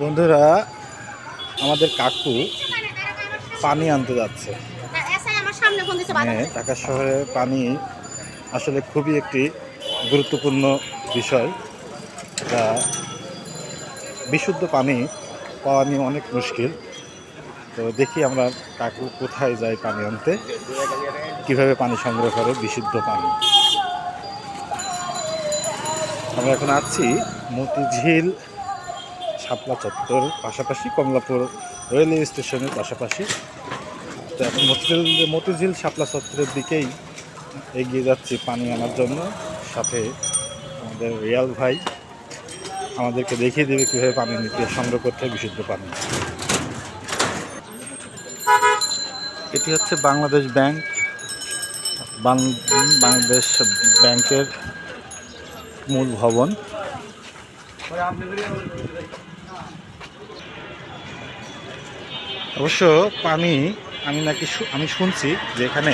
বন্ধুরা, আমাদের কাকু পানি আনতে যাচ্ছে। হ্যাঁ ঢাকা শহরে পানি আসলে খুবই একটি গুরুত্বপূর্ণ বিষয়। বিশুদ্ধ পানি পাওয়া নিয়ে অনেক মুশকিল। তো দেখি আমরা কাকু কোথায় যায় পানি আনতে, কীভাবে পানি সংগ্রহ করে বিশুদ্ধ পানি। আমরা এখন আছি মতিঝিল শাপলা চত্বর, পাশাপাশি কমলাপুর রেলওয়ে স্টেশনের পাশাপাশি। তো এখন মতিঝিল মতিঝিল শাপলা চত্বরের দিকেই এগিয়ে যাচ্ছি পানি আনার জন্য। সাথে আমাদের রিয়াল ভাই আমাদেরকে দেখিয়ে দেবে কীভাবে পানি নিতে, সংগ্রহ করতে হয় বিশুদ্ধ পানি। এটি হচ্ছে বাংলাদেশ ব্যাংক বাংলাদেশ ব্যাংকের মূল ভবন। অবশ্য পানি, আমি নাকি আমি শুনছি যে এখানে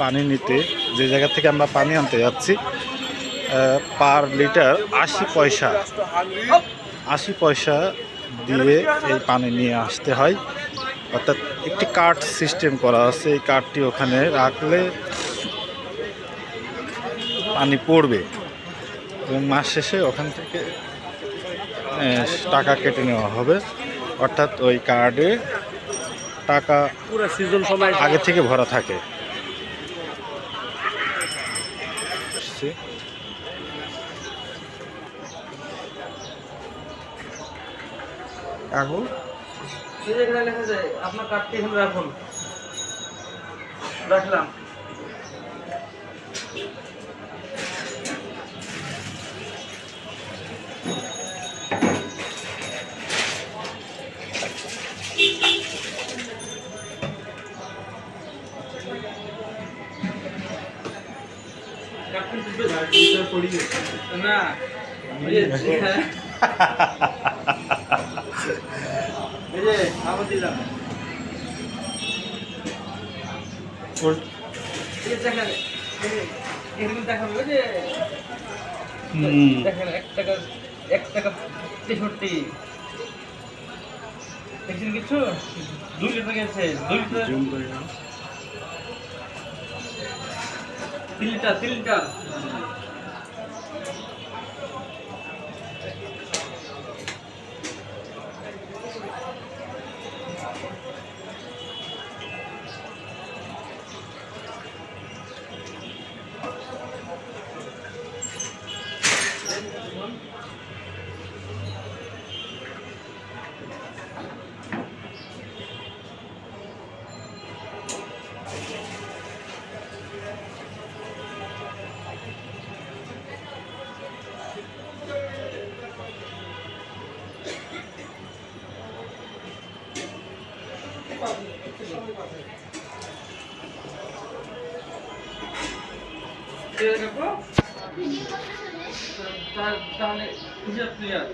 পানি নিতে, যে জায়গা থেকে আমরা পানি আনতে যাচ্ছি পার লিটার আশি পয়সা। আশি পয়সা দিয়ে এই পানি নিয়ে আসতে হয়। অর্থাৎ একটি কার্ড সিস্টেম করা আছে, এই কার্ডটি ওখানে রাখলে পানি পড়বে। এবং মাস শেষে ওখান থেকে টাকা কেটে নেওয়া হবে। অর্থাৎ ওই কার্ডে টাকা পুরো সিজন সময় আগে থেকে ভরা থাকে। আপনার কার্ডটি এখন রাখুন। রাখলাম। দেখেন এক টাকা এক টাকা তেষট্টি। দেখছেন কিছু? দুই লিটার গেছে দুই লিটার তিন লিটার তাহলে ক্লিয়ার ক্লিয়ার